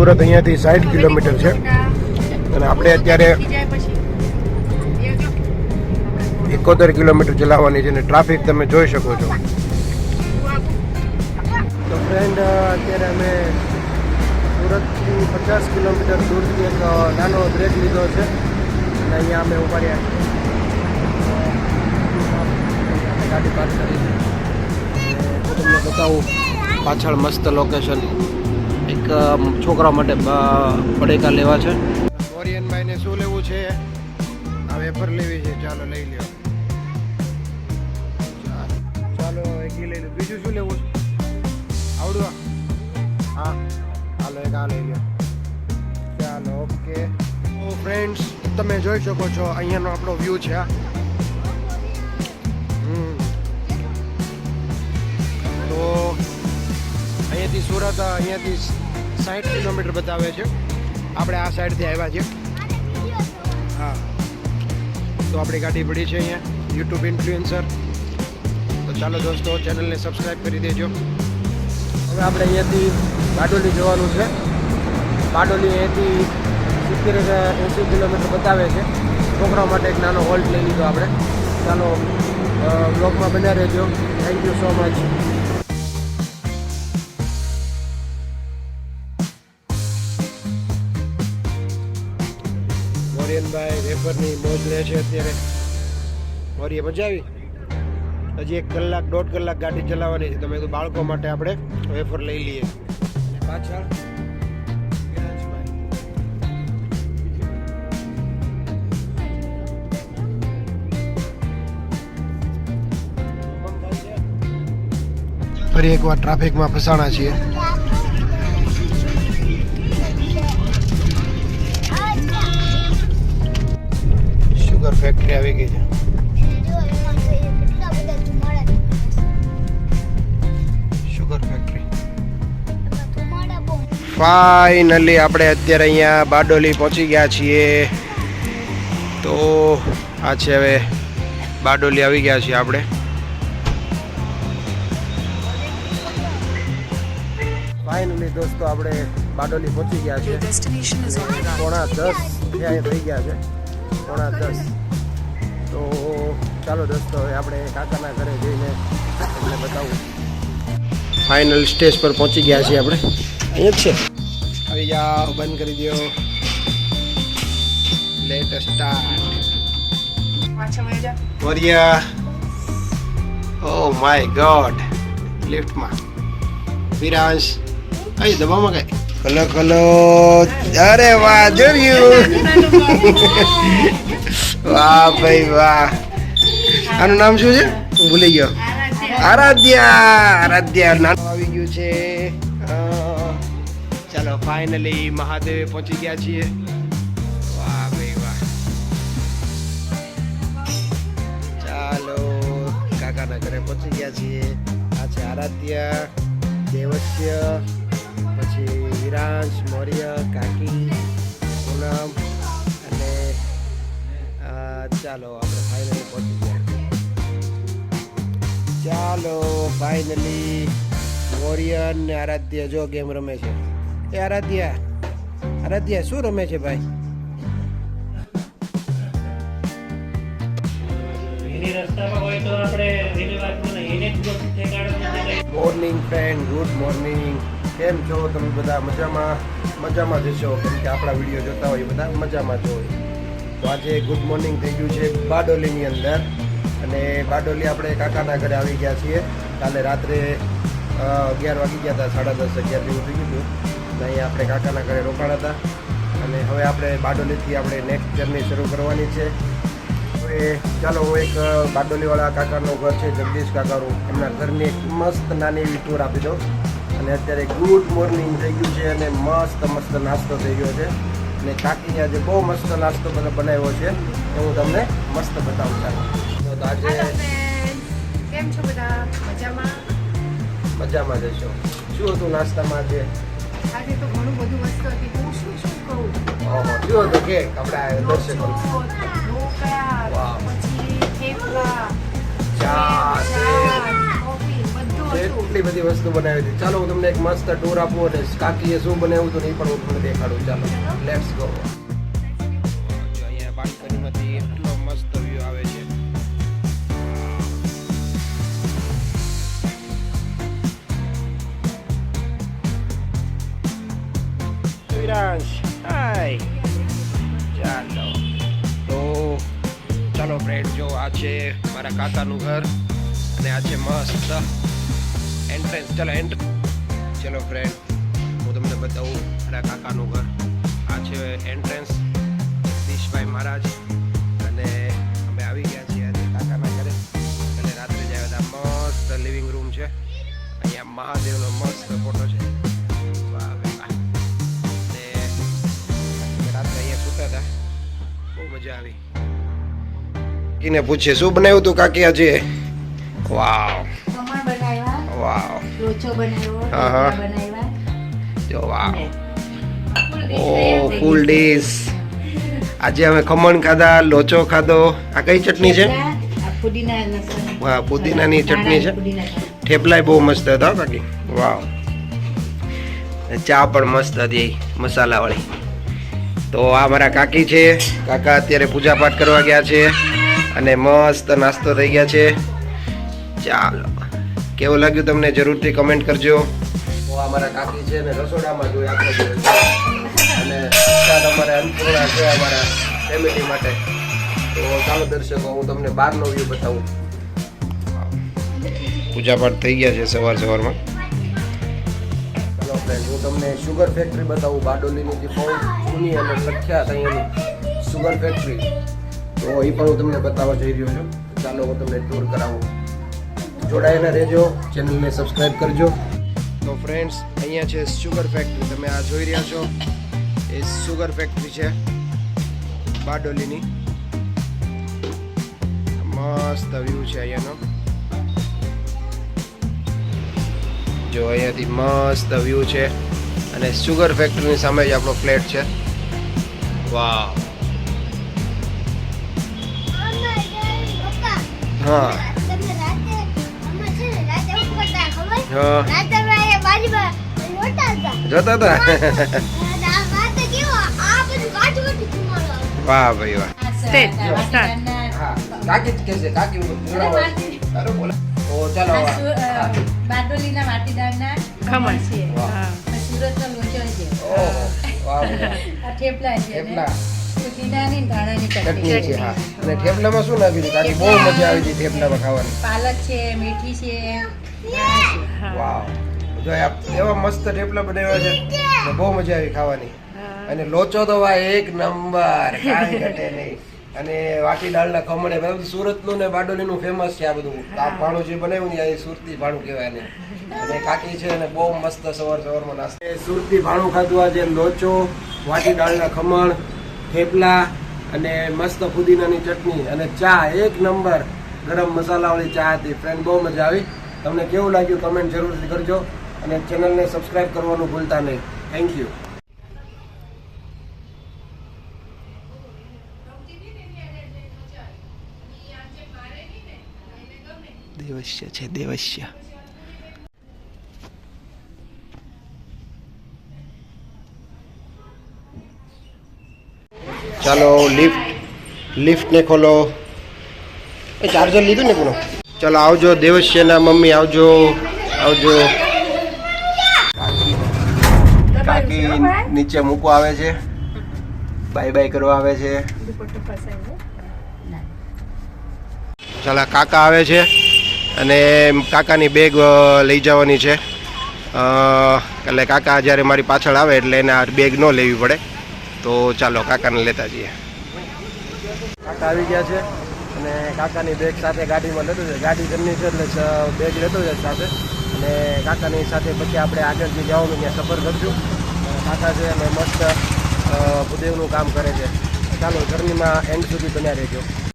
સુરત અહીંયાથી સાઠ કિલોમીટર છે. અને આપણે અત્યારે એકોતેર કિલોમીટર ચલાવવાની છે અને ટ્રાફિક તમે જોઈ શકો છો. તો ફ્રેન્ડ અત્યારે અમે સુરતથી પચાસ કિલોમીટર દૂરથી એક નાનો બ્રેક લીધો છે. અને અહીંયા અમે ઊભા રહ્યા ગાડી પાર્ક કરી છે. તમને બતાવું પાછળ મસ્ત લોકેશન છોકરા માટે પડેકા લેવા છે. મોરિયનભાઈને શું લેવું છે? આ વેફર લેવી છે. ચાલો લઈ લ્યો. ચાલો ચાલો, એક લઈ લો બીજું શું લેવું છે? આવડું? હા. હાલો, એક આ લઈ લ્યો. ચાલો, ઓકે. ફ્રેન્ડ્સ તમે જોઈ શકો છો, અહીંયાનો આપણો વ્યૂ છે. તો અહીંયાથી સુરત, અહીંયાથી સાઠ કિલોમીટર બતાવે છે. આપણે આ સાઈડથી આવ્યા છીએ. હા. તો આપણી ગાડી પડી છે અહીંયા. યુટ્યુબ ઇન્ફ્લુએન્સર તો ચાલો દોસ્તો ચેનલને સબસ્ક્રાઈબ કરી દેજો. હવે આપણે અહીંયાથી બારડોલી જવાનું છે. બારડોલી અહીંયાથી સિત્તેર એંસી કિલોમીટર બતાવે છે. છોકરાઓ માટે એક નાનો હોલ્ટ લઈ લીધો આપણે. ચાલો બ્લોગમાં બન્યા રહેજો. થેન્ક યુ સો મચ મોરિયનભાઈ વેપરની મોજ લે છે અત્યારે. મોરીએ મજા આવી. હજી એક કલાક, દોઢ કલાક ગાડી ચલાવવાની છે. તમે તો બાળકો માટે આપણે વેફર લઈ લઈએ. પાછળ. ફરી એકવાર ટ્રાફિકમાં ફસાણા છીએ. ફેક્ટરી આવી ગઈ છે. શુગર ફેક્ટરી ફાઇનલી આપણે અત્યારે અહીંયા બારડોલી પહોંચી ગયા છીએ. તો આ છે હવે બારડોલી આવી ગયા છીએ આપણે. ફાઇનલી દોસ્તો આપણે બારડોલી પહોંચી ગયા છીએ. પોણા દસ થઈ ગયા છે. પોણા દસ. તો ચાલો દોસ્તો હવે આપણે કાકાના ઘરે જઈને તમને બતાવું. ફાઇનલ સ્ટેજ પર પહોંચી ગયા છીએ આપણે. અહીંયા છે. આવી જાઓ બંધ કરી દો let start. Variya. Oh my god લિફ્ટમાં Viransh. અહીં દબાવમાં કઈ? કલો કલો અરે વાહ, જોયું. વાહ, ભાઈ વાહ. આનું નામ શું છે? હું ભૂલી ગયો. આરાધ્યા આરાધ્યા. નાનું આવી ગયું છે. ચાલો ફાઇનલી મહાદેવે પહોંચી ગયા છીએ. વાહ, ભાઈ વાહ. ચાલો, કાકાના ઘરે પહોંચી ગયા છીએ. આ છે આરાધ્યા, દેવસ્ય વિરાંશ મૌર્ય કાકી પૂનમ અને ચાલો આપણે ફાઇનલી પહોંચી ગયા. ચાલો ફાઇનલી મૌર્ય ને આરાધ્ય જો ગેમ રમે છે. એ આરાધ્ય આરાધ્ય શું રમે છે ભાઈ? મોર્નિંગ ફ્રેન્ડ ગુડ મોર્નિંગ કેમ છો તમે બધા મજામાં? મજામાં જશો કેમ કે આપણા વીડિયો જોતા હોય બધા મજામાં જ તો આજે ગુડ મોર્નિંગ થઈ ગયું છે બારડોલીની અંદર. અને બારડોલી આપણે કાકાના ઘરે આવી ગયા છીએ. કાલે રાત્રે અગિયાર વાગી ગયા હતા, સાડા દસ અગિયાર જેવું થઈ ગયું હતું. અહીંયા આપણે કાકાના ઘરે રોકાણ હતા અને હવે આપણે બારડોલીથી આપણે નેક્સ્ટ જર્ની શરૂ કરવાની છે. હવે ચાલો, હું એક બારડોલીવાળા કાકાનું ઘર છે, જગદીશ કાકાનું. એમના ઘરની એક મસ્ત નાની એવી ટૂર આપી દઉં. અને અત્યારે ગુડ મોર્નિંગ થઈ ગયું છે અને મસ્ત મસ્ત નાસ્તો થઈ ગયો છે. અને કાકીએ આજે બહુ મસ્ત નાસ્તો મને બનાવ્યો છે. એ હું તમને મસ્ત બતાવું ચાલો તો આજે કેમ છો બધા? મજામાં? મજામાં જશો શું હતું નાસ્તામાં આજે? આજે તો ઘણું બધું વસ્તુ હતી. હું શું શું કહું? ઓહો શું હતું કે? આપણે દર્શક. ઢોકળા, પછી થેપલા, ચા, કેટલી બધી વસ્તુ બનાવી હતી. ચાલો, હું તમને એક મસ્ત ટૂર આપું અને કાકીએ શું બનાવ્યું હતું એ પણ હું તમને દેખાડું. ચાલો લેટ્સ ગો અહીંયા બાલ્કનીમાંથી મસ્ત વ્યૂ આવે છે તો ચાલો ફ્રેન્ડ જો આ છે મારા કાકાનું ઘર અને આ છે મસ્ત એન્ટ્રન્સ ચાલો એન્ટ ચલો ફ્રેન્ડ હું તમને બતાવું મારા કાકાનું ઘર. આ છે એન્ટ્રન્સ જગદીશભાઈ મહારાજ. અને અમે આવી ગયા છીએ આજે કાકાના ઘરે. અને રાત્રે જ આવ્યા હતા મસ્ત લિવિંગ રૂમ છે. અહીંયા મહાદેવનો મસ્ત ફોટો છે. વાહ વાહ મજા આવી. પૂછીએ, શું બનાવ્યું તું કાકી આજે? બનાવ્યા વાવ લોચો બનાવ્યો હા, હા. બનાવ્યા જો વાવ ઓ ફૂલ. ડીશ આજે અમે ખમણ ખાધા લોચો ખાધો. આ કઈ ચટણી છે. વાહ, પુદીનાની ચટણી છે. થેપલાય બહુ મસ્ત હતા બાકી. વાવ ચા પણ મસ્ત હતી મસાલાવાળી. તો આ મારા કાકી છે. કાકા અત્યારે પૂજા પાઠ કરવા ગયા છે. અને મસ્ત નાસ્તો થઈ ગયા છે. ચાલો. કેવું લાગ્યું તમને જરૂરથી કમેન્ટ કરજો. અમારા કાકી છે ને રસોડામાં જોઈ દિવસ અને અમારે અન્નપૂર્ણા છે અમારા ફેમિલી માટે. તો ચાલો દર્શકો હું તમને બહારનો વ્યૂ બતાવું. પૂજા પાઠ થઈ ગયા છે સવાર સવારમાં. ચાલો ફ્રેન્ડ હું તમને શુગર ફેક્ટરી બતાવું બારડોલીની જે બહુ જૂની અને પ્રખ્યાત અહીંયાની શુગર ફેક્ટરી તો એ પણ હું તમને બતાવવા જઈ રહ્યો છું. ચાલો હું તમને ટૂર કરાવું. જોડાયેલા રહેજો. ચેનલને સબસ્ક્રાઇબ કરજો. તો ફ્રેન્ડ્સ અહીંયા છે સુગર ફેક્ટરી તમે આ જોઈ રહ્યા છો. એ સુગર ફેક્ટરી છે. બારડોલીની. મસ્ત વ્યૂ છે અહીંયાનો. જો અહીંયાથી મસ્ત વ્યૂ છે. અને સુગર ફેક્ટરીની સામે જ આપણો ફ્લેટ છે. વાહ હા. જોતા હતા. વાહ ભાઈ વાહ. Start, જો. start. હા કાકી જ કહેશે કાકી અરે બોલા. તો ચાલો આ હવે. સુ- અ, હા. બારડોલીના માટીદારના ખમણ. છે. સુરતનો લોચો છે. ઓહો વાહ આ થેપલા છે થેપલા. પુદીનાની ધાણાની ચટણી. ચટણી છે હા. અને થેપલામાં શું નાખ્યું કાકી? બહુ મજા આવી હતી થેપલામાં ખાવાની. પાલક છે મેથી છે. વાવ. જો એવા મસ્ત થેપલા બનાવ્યા છે. તો બહુ મજા આવી ખાવાની. અને લોચો તો ભાઈ એક નંબર કાંઈ ઘટે નહીં. અને વાટી દાળના ખમણ બધું સુરતનું ને બારડોલીનું ફેમસ છે આ બધું. આ ભાણું જે બનાવ્યું ને એ સુરતી ભાણું કહેવાય ને અને કાકી છે અને બહુ મસ્ત સવાર સવારમાં નાસ્તો. સુરતી ભાણું ખાધું આજે લોચો વાટી દાળના ખમણ થેપલા અને મસ્ત પુદીનાની ચટણી અને ચા એક નંબર. ગરમ મસાલાવાળી ચા હતી. ફ્રેન્ડ બહુ મજા આવી. તમને કેવું લાગ્યું કમેન્ટ જરૂરથી કરજો અને ચેનલને સબસ્ક્રાઈબ કરવાનું ભૂલતા નહીં. થેન્ક યુ દેવસ્ય છે દેવસ્ય. ચાલો લિફ્ટ લિફ્ટને ખોલો. એ ચાર્જર લીધું ને પૂરો ચાલો આવજો દેવસ્યના મમ્મી આવજો આવજો. કાકી નીચે મૂકવા આવે છે. બાય બાય કરવા આવે છે. ચાલો, કાકા આવે છે અને કાકાની બેગ લઈ જવાની છે. એટલે કાકા જ્યારે મારી પાછળ આવે એટલે એને આ બેગ ન લેવી પડે. તો ચાલો, કાકાને લેતા જઈએ. કાકા આવી ગયા છે. અને કાકાની બેગ સાથે ગાડીમાં લેતો છે. ગાડી ઘરની છે એટલે બેગ લેતો છે સાથે. અને કાકાની સાથે પછી આપણે આગળ જે જવાનું ત્યાં સફર કરશું. કાકા છે અને મસ્ત ભૂદેવનું કામ કરે છે. ચાલો જર્નીમાં એન્ડ સુધી બન્યા રહેજો.